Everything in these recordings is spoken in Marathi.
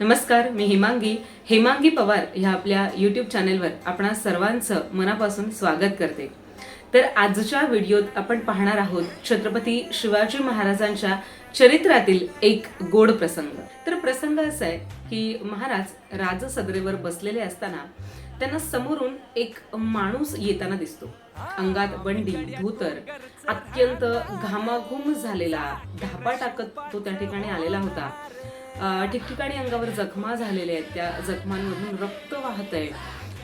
नमस्कार मी हिमांगी. हेमांगी पवार ह्या आपल्या यूट्यूब चॅनेलवर आपणा सर्वांचं मनापासून स्वागत करते. तर आजच्या व्हिडिओत आपण पाहणार आहोत छत्रपती शिवाजी महाराजांच्या चरित्रातील एक गोड प्रसंग. तर प्रसंग असा आहे की महाराज राजसदरेवर बसलेले असताना त्यांना समोरून एक माणूस येताना दिसतो. अंगात बंडी धोतर अत्यंत घामाघूम झालेला धापा टाकत तो त्या ठिकाणी आलेला होता. ठिकठिकाणी अंगावर जखमा झालेल्या आहेत. त्या जखमांमधून रक्त वाहत आहे.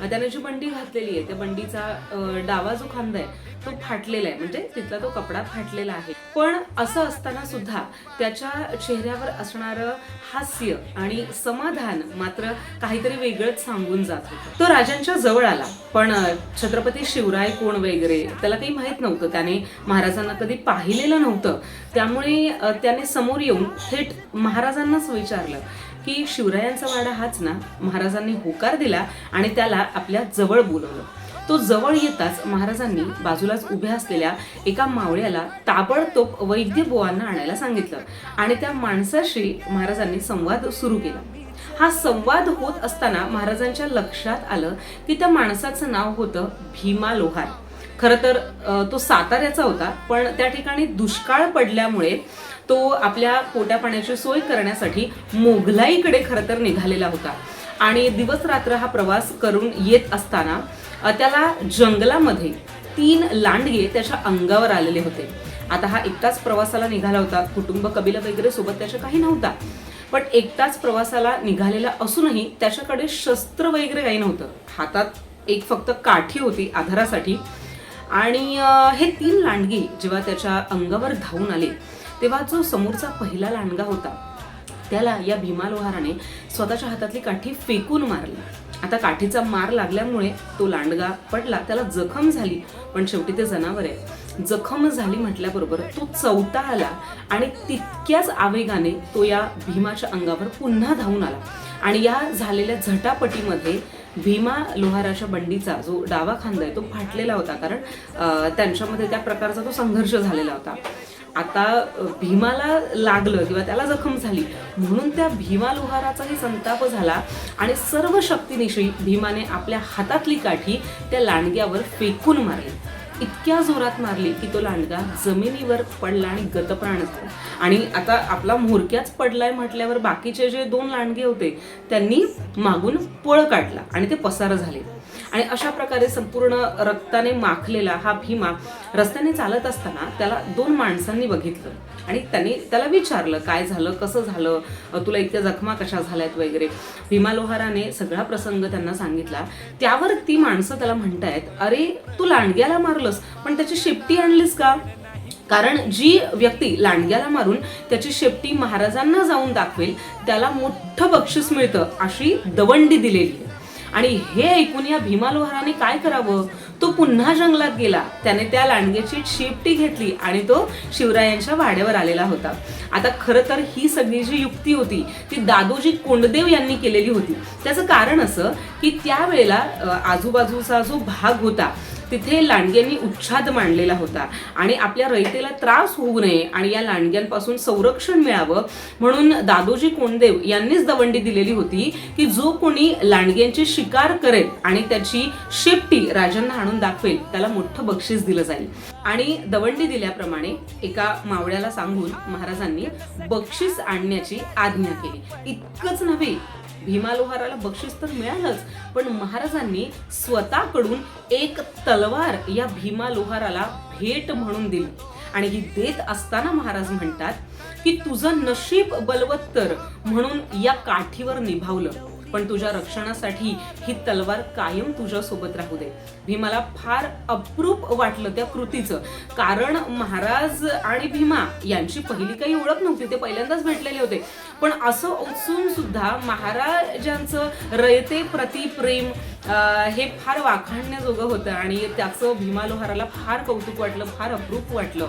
त्याने जी बंडी घातलेली आहे त्या बंडीचा डावा जो खांदा आहे तो फाटलेला आहे. म्हणजे तिथला तो कपडा फाटलेला आहे. पण असं असताना सुद्धा त्याच्या चेहऱ्यावर असणारं हास्य आणि समाधान मात्र काहीतरी वेगळंच सांगून जात होतं. तो राजांच्या जवळ आला पण छत्रपती शिवराय कोण वगैरे त्याला काही माहीत नव्हतं. त्याने महाराजांना कधी पाहिलेलं नव्हतं. त्यामुळे त्याने समोर येऊन थेट महाराजांनाच विचारलं की शिवरायांचा वाडा हाच ना महाराजांनी होकार दिला आणि त्याला आपल्या जवळ बोलवलं. तो जवळ येताच महाराजांनी बाजूलाच उभ्या असलेल्या एका मावळ्याला ताबडतोब वैद्य बुवांना आणायला सांगितलं आणि त्या माणसाशी महाराजांनी संवाद सुरू केला. हा संवाद होत असताना महाराजांच्या लक्षात आलं की त्या माणसाचं नाव होतं भीमा लोहार. खरं तर तो साताऱ्याचा होता पण त्या ठिकाणी दुष्काळ पडल्यामुळे तो आपल्या पोट्या पाण्याची सोय करण्यासाठी मोगलाईकडे खरं तर निघालेला होता. आणि दिवस रात्र हा प्रवास करून येत असताना त्याला जंगलामध्ये तीन लांडगे त्याच्या अंगावर आलेले होते. आता हा एकटाच प्रवासाला निघाला होता. कुटुंब कबिला वगैरे सोबत त्याच्या काही नव्हता. पण एकटाच प्रवासाला निघालेला असूनही त्याच्याकडे शस्त्र वगैरे काही नव्हतं. हातात एक फक्त काठी होती आधारासाठी. आणि हे तीन लांडगे जेव्हा त्याच्या अंगावर धावून आले तेव्हा जो समोरचा पहिला लांडगा होता त्याला या भीमा लोहाराने स्वतःच्या हातातली काठी फेकून मारली. आता काठीचा मार लागल्यामुळे तो लांडगा पडला त्याला जखम झाली पण शेवटी ते जनावर आहे जखम झाली म्हटल्याबरोबर तो चौथा आला आणि तितक्याच आवेगाने तो या भीमाच्या अंगावर पुन्हा धावून आला. आणि या झालेल्या झटापटीमध्ये भीमा लोहाराच्या बंडीचा जो डावा खांदा आहे तो फाटलेला होता कारण त्यांच्यामध्ये त्या प्रकारचा तो संघर्ष झालेला होता. आता भीमाला लागलं किंवा त्याला जखम झाली म्हणून त्या भीमा लोहाराचाही संताप झाला आणि सर्व शक्तीनिशी भीमाने आपल्या हातातली काठी त्या लांडग्यावर फेकून मारली. इतक्या जोरात मारली की तो लांडगा जमिनीवर पडला आणि गतप्राण झाला. आणि आता आपला म्होरक्याच पडलाय म्हटल्यावर बाकीचे जे दोन लांडगे होते त्यांनी मागून पळ काढला आणि ते पसार झाले. आणि अशा प्रकारे संपूर्ण रक्ताने माखलेला हा भीमा रस्त्याने चालत असताना त्याला दोन माणसांनी बघितलं. आणि त्यांनी त्याला विचारलं काय झालं? कसं झालं? तुला इतक्या जखमा कशा झाल्यात वगैरे? भीमा लोहाराने सगळा प्रसंग त्यांना सांगितला. त्यावर ती माणसं त्याला म्हणतायत अरे तू लांडग्याला मारलंस पण त्याची शेपटी आणलीस का? कारण जी व्यक्ती लांडग्याला मारून त्याची शेपटी महाराजांना जाऊन दाखवेल त्याला मोठं बक्षीस मिळतं अशी दवंडी दिलेली आहे. आणि हे ऐकून या भीमा लोहाराने काय करावं? तो पुन्हा जंगलात गेला. त्याने त्या लांडग्याची शेपटी घेतली आणि तो शिवरायांच्या वाड्यावर आलेला होता. आता खरं तर ही सगळी जी युक्ती होती ती दादोजी कोंडदेव यांनी केलेली होती. त्याचं कारण असं की त्यावेळेला आजूबाजूचा जो भाग होता तिथे लांडग्यांनी उच्छाद मांडलेला होता. आणि आपल्या रयतेला त्रास होऊ नये आणि या लांडग्यांपासून संरक्षण मिळावं म्हणून दादोजी कोंडदेव यांनीच दवंडी दिलेली होती की जो कोणी लांडग्यांची शिकार करेल आणि त्याची शेपटी राजांना आणून दाखवेल त्याला मोठं बक्षीस दिलं जाईल. आणि दवंडी दिल्याप्रमाणे एका मावळ्याला सांगून महाराजांनी बक्षीस आणण्याची आज्ञा केली. इतकंच नव्हे भीमा लोहाराला बक्षीस तर मिळालंच पण महाराजांनी स्वतःकडून एक तलवार या भीमा लोहाराला भेट म्हणून दिली. आणि ही देत असताना महाराज म्हणतात की तुझं नशीब बलवत्तर म्हणून या काठीवर निभावलं. पण तुझ्या रक्षणासाठी ही तलवार कायम तुझ्या सोबत राहू दे. भीमाला फार अप्रूप वाटलं त्या कृतीचं. कारण महाराज आणि भीमा यांची पहिली काही ओळख नव्हती ते पहिल्यांदाच भेटलेले होते. पण असं असून सुद्धा महाराजांचं रयते प्रति प्रेम हे फार वाखाणण्याजोगं होतं आणि त्याचं भीमा लोहाराला फार कौतुक वाटलं फार अप्रूप वाटलं.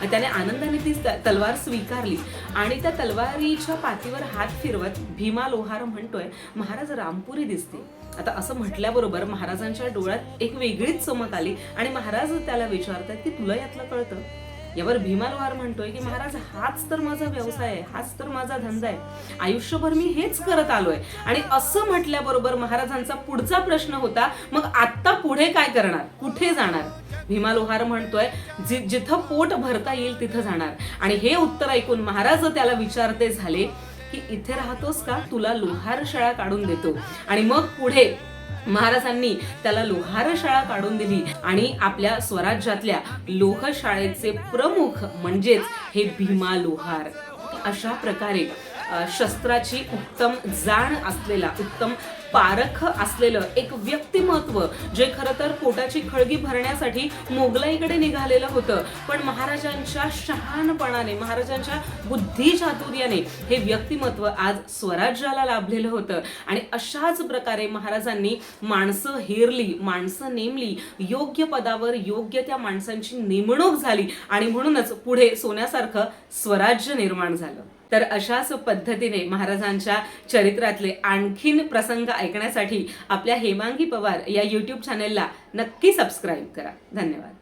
त्याने आनंदाने ती तलवार स्वीकारली. आणि त्या तलवारीच्या पाठीवर हात फिरवत भीमा लोहार म्हणतोय महाराज रामपुरी दिसते. आता असं म्हटल्याबरोबर महाराजांच्या डोळ्यात एक वेगळीच चमक आली आणि महाराज त्याला विचारतात की तुला यातलं कळतं? यावर भीमा लोहार म्हणतोय की महाराज हाच तर माझा व्यवसाय आहे हाच तर माझा धंदा आहे. आयुष्यभर मी हेच करत आलोय. आणि असं म्हटल्याबरोबर महाराजांचा पुढचा प्रश्न होता मग आत्ता पुढे काय करणार? कुठे जाणार? भीमा लोहार म्हणतोय जि जिथं पोट भरता येईल तिथं जाणार. आणि हे उत्तर ऐकून महाराज त्याला विचारते झाले की इथे राहतोस का? तुला लोहार शाळा काढून देतो. आणि मग पुढे महाराजांनी त्याला लोहार शाळा काढून दिली आणि आपल्या स्वराज्यातल्या लोहशाळेचे प्रमुख म्हणजेच हे भीमा लोहार अशा प्रकारे शस्त्राची उत्तम जाण असलेला उत्तम पारख असलेलं एक व्यक्तिमत्व जे खरं तर पोटाची खळगी भरण्यासाठी मोगलाईकडे निघालेलं होतं. पण महाराजांच्या शहाणपणाने महाराजांच्या बुद्धी चातुर्याने हे व्यक्तिमत्व आज स्वराज्याला लाभलेलं होतं. आणि अशाच प्रकारे महाराजांनी माणसं हेरली माणसं नेमली योग्य पदावर योग्य त्या माणसांची नेमणूक झाली आणि म्हणूनच पुढे सोन्यासारखं स्वराज्य निर्माण झालं. तर अशाच पद्धतीने महाराजांच्या चरित्रातले आणखीन प्रसंग ऐकण्यासाठी आपल्या हेमांगी पवार या यूट्यूब चॅनेलला नक्की सबस्क्राईब करा. धन्यवाद.